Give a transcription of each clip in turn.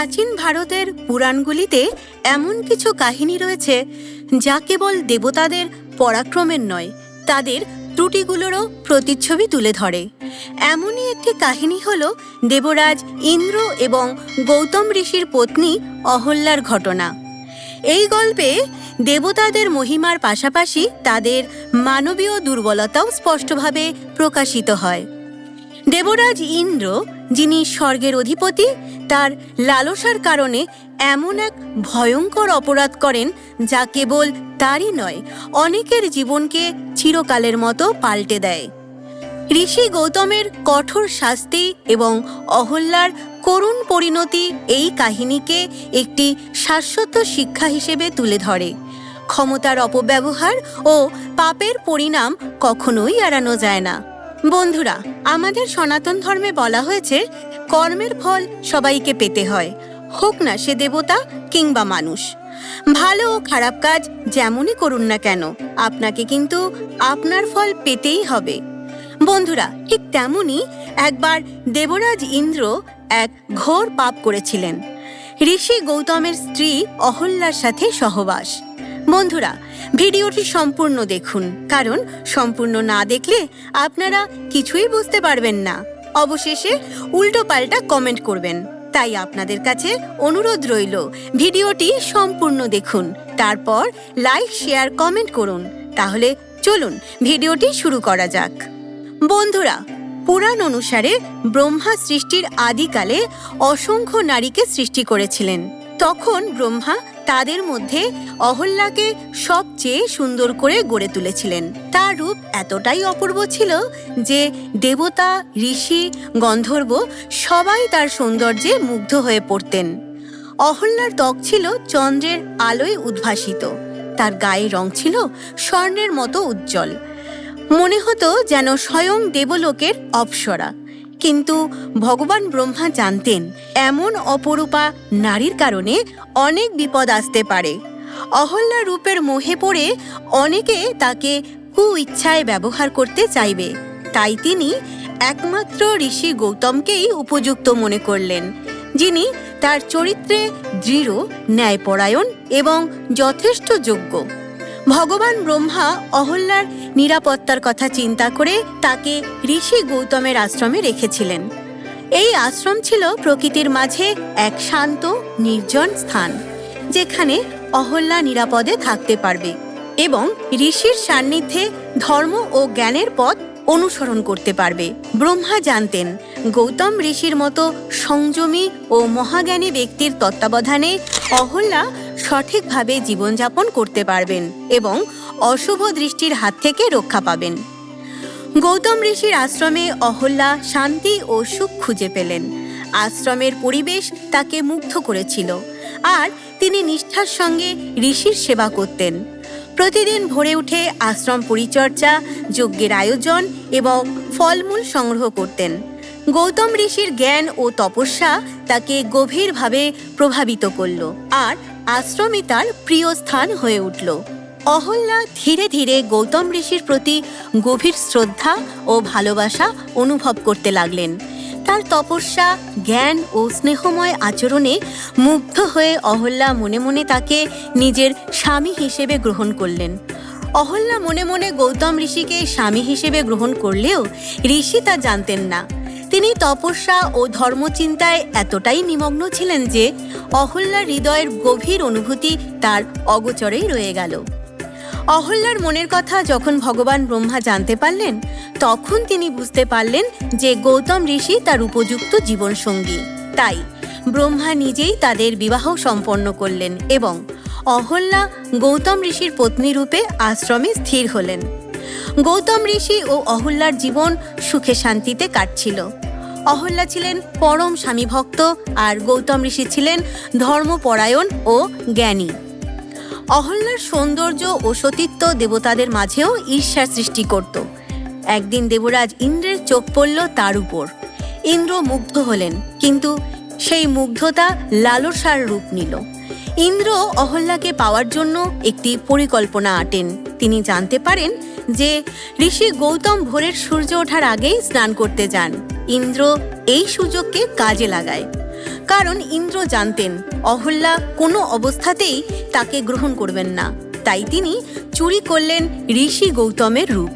প্রাচীন ভারতের পুরাণগুলিতে এমন কিছু কাহিনী রয়েছে যা কেবল দেবতাদের পরাক্রমের নয়, তাদের ত্রুটিগুলোরও প্রতিচ্ছবি তুলে ধরে। এমনই একটি কাহিনী হল দেবরাজ ইন্দ্র এবং গৌতম ঋষির পত্নী অহল্যার ঘটনা। এই গল্পে দেবতাদের মহিমার পাশাপাশি তাদের মানবীয় দুর্বলতাও স্পষ্টভাবে প্রকাশিত হয়। দেবরাজ ইন্দ্র, যিনি স্বর্গের অধিপতি তার লালসার কারণে এমন এক ভয়ঙ্কর অপরাধ করেন যা কেবল তারই নয়, অনেকের জীবনকে চিরকালের মতো পাল্টে দেয়। ঋষি গৌতমের কঠোর শাস্তি এবং অহল্যার করুণ পরিণতি এই কাহিনীকে একটি শাশ্বত শিক্ষা হিসেবে তুলে ধরে। ক্ষমতার অপব্যবহার ও পাপের পরিণাম কখনোই এড়ানো যায় না। বন্ধুরা, আমাদের সনাতন ধর্মে বলা হয়েছে কর্মের ফল সবাইকে পেতে হয়, হোক না সে দেবতা কিংবা মানুষ। ভালো ও খারাপ কাজ যেমনই করুন না কেন, আপনাকে কিন্তু আপনার ফল পেতেই হবে। বন্ধুরা, ঠিক তেমনই একবার দেবরাজ ইন্দ্র এক ঘোর পাপ করেছিলেন। ঋষি গৌতমের স্ত্রী অহল্যার সাথে সহবাস। বন্ধুরা, ভিডিওটি সম্পূর্ণ দেখুন, কারণ সম্পূর্ণ না দেখলে আপনারা কিছুই বুঝতে পারবেন না। অবশেষে উল্টো পাল্টা কমেন্ট করবেন। তাই আপনাদের কাছে অনুরোধ রইল, ভিডিওটি সম্পূর্ণ দেখুন, তারপর লাইক শেয়ার কমেন্ট করুন। তাহলে চলুন, ভিডিওটি শুরু করা যাক। বন্ধুরা, পুরাণ অনুসারে ব্রহ্মা সৃষ্টির আদিকালে অসংখ্য নারীকে সৃষ্টি করেছিলেন। তখন ব্রহ্মা তাদের মধ্যে অহল্যাকে সবচেয়ে সুন্দর করে গড়ে তুলেছিলেন। তার রূপ এতটাই অপূর্ব ছিল যে দেবতা, ঋষি, গন্ধর্ব সবাই তার সৌন্দর্যে মুগ্ধ হয়ে পড়তেন। অহল্যার ত্বক ছিল চন্দ্রের আলোয় উদ্ভাসিত। তার গায়ে রং ছিল স্বর্ণের মতো উজ্জ্বল। মনে হতো যেন স্বয়ং দেবলোকের অপ্সরা। কিন্তু ভগবান ব্রহ্মা জানতেন, এমন অপরূপা নারীর কারণে অনেক বিপদ আসতে পারে। অহল্যা রূপের মোহে পড়ে অনেকে তাকে কু ইচ্ছায় ব্যবহার করতে চাইবে। তাই তিনি একমাত্র ঋষি গৌতমকেই উপযুক্ত মনে করলেন, যিনি তার চরিত্রে দৃঢ়, ন্যায়পরায়ণ এবং যথেষ্ট যোগ্য। ভগবান ব্রহ্মা অহল্যার নিরাপত্তার কথা চিন্তা করে তাকে ঋষি গৌতমের আশ্রমে রেখেছিলেন। এই আশ্রম ছিল প্রকৃতির মাঝে এক শান্ত, নির্জন স্থান, যেখানে অহল্যা নিরাপদে থাকতে পারবে এবং ঋষির সান্নিধ্যে ধর্ম ও জ্ঞানের পথ অনুসরণ করতে পারবে। ব্রহ্মা জানতেন, গৌতম ঋষির মতো সংযমী ও মহাজ্ঞানী ব্যক্তির তত্ত্বাবধানে অহল্যা সঠিকভাবে জীবনযাপন করতে পারবেন এবং অশুভ দৃষ্টির হাত থেকে রক্ষা পাবেন। গৌতম ঋষির আশ্রমে অহল্যা শান্তি ও সুখ খুঁজে পেলেন। আশ্রমের পরিবেশ তাকে মুগ্ধ করেছিল আর তিনি নিষ্ঠার সঙ্গে ঋষির সেবা করতেন। প্রতিদিন ভোরে উঠে আশ্রম পরিচর্যা, যজ্ঞের আয়োজন এবং ফলমূল সংগ্রহ করতেন। গৌতম ঋষির জ্ঞান ও তপস্যা তাকে গভীরভাবে প্রভাবিত করল আর আশ্রমই তার প্রিয় স্থান হয়ে উঠল। অহল্যা ধীরে ধীরে গৌতম ঋষির প্রতি গভীর শ্রদ্ধা ও ভালোবাসা অনুভব করতে লাগলেন। তার তপস্যা, জ্ঞান ও স্নেহময় আচরণে মুগ্ধ হয়ে অহল্যা মনে মনে তাকে নিজের স্বামী হিসেবে গ্রহণ করলেন। অহল্যা মনে মনে গৌতম ঋষিকে স্বামী হিসেবে গ্রহণ করলেও ঋষি তা জানতেন না। তিনি তপস্যা ও ধর্মচিন্তায় এতটাই নিমগ্ন ছিলেন যে অহল্যার হৃদয়ের গভীর অনুভূতি তার অগোচরেই রয়ে গেল। অহল্যার মনের কথা যখন ভগবান ব্রহ্মা জানতে পারলেন, তখন তিনি বুঝতে পারলেন যে গৌতম ঋষি তার উপযুক্ত জীবনসঙ্গী। তাই ব্রহ্মা নিজেই তাদের বিবাহ সম্পন্ন করলেন এবং অহল্যা গৌতম ঋষির পত্নী রূপে আশ্রমে স্থির হলেন। গৌতম ঋষি ও অহল্যার জীবন সুখে শান্তিতে কাটছিল। অহল্যা ছিলেন পরম স্বামীভক্ত আর গৌতম ঋষি ছিলেন ধর্মপরায়ণ ও জ্ঞানী। অহল্যার সৌন্দর্য ও সতীত্ব দেবতাদের মাঝেও ঈর্ষার সৃষ্টি করত। একদিন দেবরাজ ইন্দ্রের চোখ পড়ল তার উপর। ইন্দ্র মুগ্ধ হলেন, কিন্তু সেই মুগ্ধতা লালসার রূপ নিল। ইন্দ্র অহল্যাকে পাওয়ার জন্য একটি পরিকল্পনা আটেন। তিনি জানতে পারেন যে ঋষি গৌতম ভোরের সূর্য ওঠার আগেই স্নান করতে যান। ইন্দ্র এই সুযোগকে কাজে লাগায়। কারণ ইন্দ্র জানতেন, অহল্যা কোনো অবস্থাতেই তাকে গ্রহণ করবেন না। তাই তিনি চুরি করলেন ঋষি গৌতমের রূপ।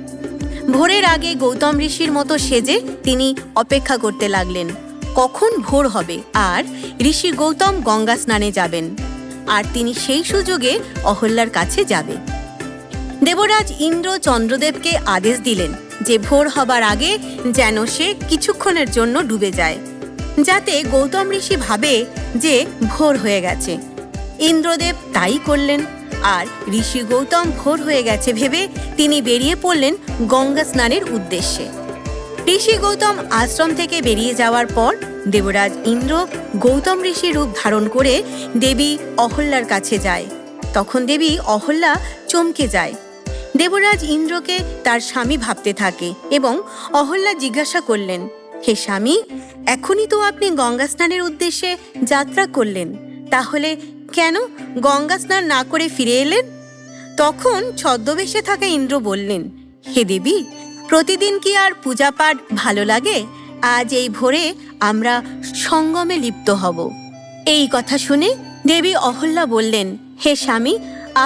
ভোরের আগে গৌতম ঋষির মতো সেজে তিনি অপেক্ষা করতে লাগলেন, কখন ভোর হবে? আর ঋষি গৌতম গঙ্গা স্নানে যাবেন। আর তিনি সেই সুযোগে অহল্যার কাছে যাবে। দেবরাজ ইন্দ্র চন্দ্রদেবকে আদেশ দিলেন যে ভোর হবার আগে যেন সে কিছুক্ষণের জন্য ডুবে যায়। যাতে গৌতম ঋষি ভাবে যে ভোর হয়ে গেছে। ইন্দ্রদেব তাই করলেন, আর ঋষি গৌতম ভোর হয়ে গেছে ভেবে তিনি বেরিয়ে পড়লেন গঙ্গা স্নানের উদ্দেশ্যে। ঋষি গৌতম আশ্রম থেকে বেরিয়ে যাওয়ার পর দেবরাজ ইন্দ্র গৌতম ঋষি রূপ ধারণ করে দেবী অহল্যার কাছে যায়। তখন দেবী অহল্যা চমকে যায়। দেবরাজ ইন্দ্রকে তার স্বামী ভাবতে থাকে এবং অহল্যা জিজ্ঞাসা করলেন, হে স্বামী, এখনই তো আপনি গঙ্গা স্নানের উদ্দেশ্যে যাত্রা করলেন। তাহলে কেন গঙ্গা স্নান না করে ফিরে এলেন? তখন ছদ্মবেশে থাকা ইন্দ্র বললেন, হে দেবী, প্রতিদিন কি আর পূজা পাঠ ভালো লাগে? আজ এই ভোরে আমরা সঙ্গমে লিপ্ত হব। এই কথা শুনে দেবী অহল্যা বললেন, হে স্বামী,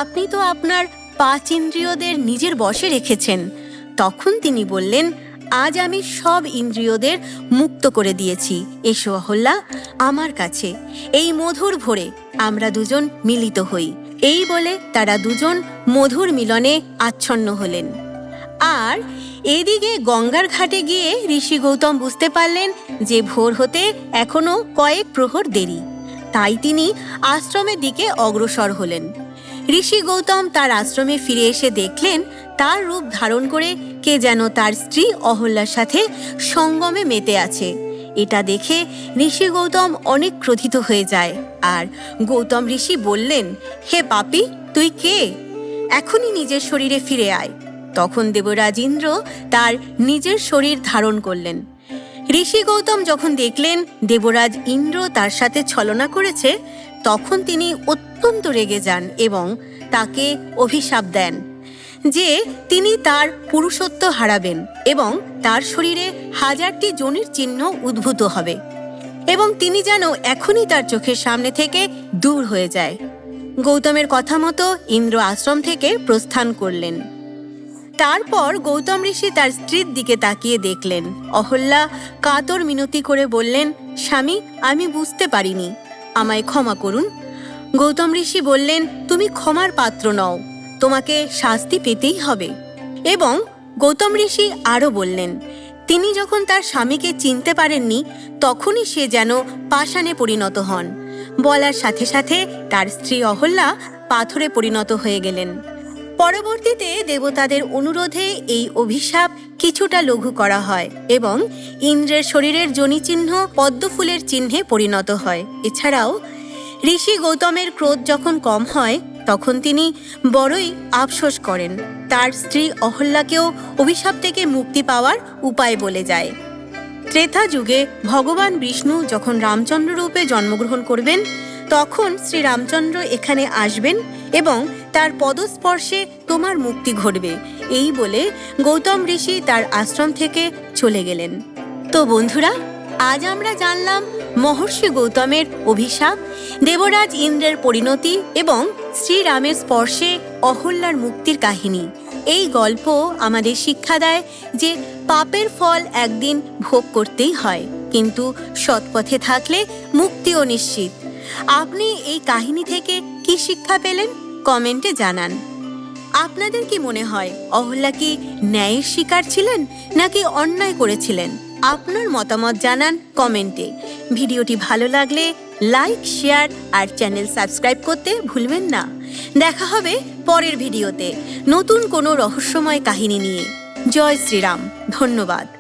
আপনি তো আপনার পাঁচ ইন্দ্রিয়দের নিজের বশে রেখেছেন। তখন তিনি বললেন, আজ আমি সব ইন্দ্রিয়দের মুক্ত করে দিয়েছি। এসো অহল্যা আমার কাছে। এই মধুর ভোরে আমরা দুজন মিলিত হই। এই বলে তারা দুজন মধুর মিলনে আচ্ছন্ন হলেন। আর এদিকে গঙ্গার ঘাটে গিয়ে ঋষি গৌতম বুঝতে পারলেন যে ভোর হতে এখনও কয়েক প্রহর দেরি। তাই তিনি আশ্রমের দিকে অগ্রসর হলেন। ঋষি গৌতম তার আশ্রমে ফিরে এসে দেখলেন, তার রূপ ধারণ করে কে যেন তার স্ত্রী অহল্যার সাথে সঙ্গমে মেতে আছে। এটা দেখে ঋষি গৌতম অনেক ক্রোধিত হয়ে যায় আর গৌতম ঋষি বললেন, হে পাপি, তুই কে? এখনই নিজের শরীরে ফিরে আয়। তখন দেবরাজ ইন্দ্র তার নিজের শরীর ধারণ করলেন। ঋষি গৌতম যখন দেখলেন দেবরাজ ইন্দ্র তার সাথে ছলনা করেছে, তখন তিনি অত্যন্ত রেগে যান এবং তাকে অভিশাপ দেন, যে তিনি তার পুরুষত্ব হারাবেন এবং তার শরীরে হাজারটি জনির চিহ্ন উদ্ভূত হবে এবং তিনি যেন এখনই তার চোখের সামনে থেকে দূর হয়ে যায়। গৌতমের কথা মতো ইন্দ্র আশ্রম থেকে প্রস্থান করলেন। তারপর গৌতম ঋষি তার স্ত্রীর দিকে তাকিয়ে দেখলেন। অহল্যা কাতর মিনতি করে বললেন, স্বামী, আমি বুঝতে পারিনি। আমায় ক্ষমা করুন গৌতম ঋষি বললেন, তুমি ক্ষমার পাত্র নও, তোমাকে শাস্তি পেতেই হবে। এবং গৌতম ঋষি আরও বললেন, তিনি যখন তার স্বামীকে চিনতে পারেননি, তখনই সে যেন পাষাণে পরিণত হন। বলার সাথে সাথে তার স্ত্রী অহল্যা পাথরে পরিণত হয়ে গেলেন। পরবর্তীতে দেবতাদের অনুরোধে এই অভিশাপ কিছুটা লঘু করা হয় এবং ইন্দ্রের শরীরের জনিচিহ্ন পদ্মফুলের চিহ্নে পরিণত হয়। এছাড়াও ঋষি গৌতমের ক্রোধ যখন কম হয়, তখন তিনি বড়ই আফসোস করেন। তার স্ত্রী অহল্যাকেও অভিশাপ থেকে মুক্তি পাওয়ার উপায় বলে যায়। ত্রেতা যুগে ভগবান বিষ্ণু যখন রামচন্দ্র রূপে জন্মগ্রহণ করবেন, তখন শ্রী রামচন্দ্র এখানে আসবেন এবং তার পদস্পর্শে তোমার মুক্তি ঘটবে। এই বলে গৌতম ঋষি তার আশ্রম থেকে চলে গেলেন। তো বন্ধুরা, আজ আমরা জানলাম মহর্ষি গৌতমের অভিশাপ, দেবরাজ ইন্দ্রের পরিণতি এবং শ্রীরামের স্পর্শে অহল্যার মুক্তির কাহিনী। এই গল্প আমাদের শিক্ষা দেয় যে পাপের ফল একদিন ভোগ করতেই হয়, কিন্তু সৎপথে থাকলে মুক্তিও নিশ্চিত। আপনি এই কাহিনী থেকে কি শিক্ষা পেলেন? কমেন্টে জানান। আপনাদের কি মনে হয়, অহল্যা কি ন্যায়ের শিকার ছিলেন নাকি অন্যায় করেছিলেন? আপনার মতামত জানান কমেন্টে। ভিডিওটি ভালো লাগলে লাইক, শেয়ার আর চ্যানেল সাবস্ক্রাইব করতে ভুলবেন না। দেখা হবে পরের ভিডিওতে নতুন কোনো রহস্যময় কাহিনী নিয়ে। জয় শ্রীরাম। ধন্যবাদ।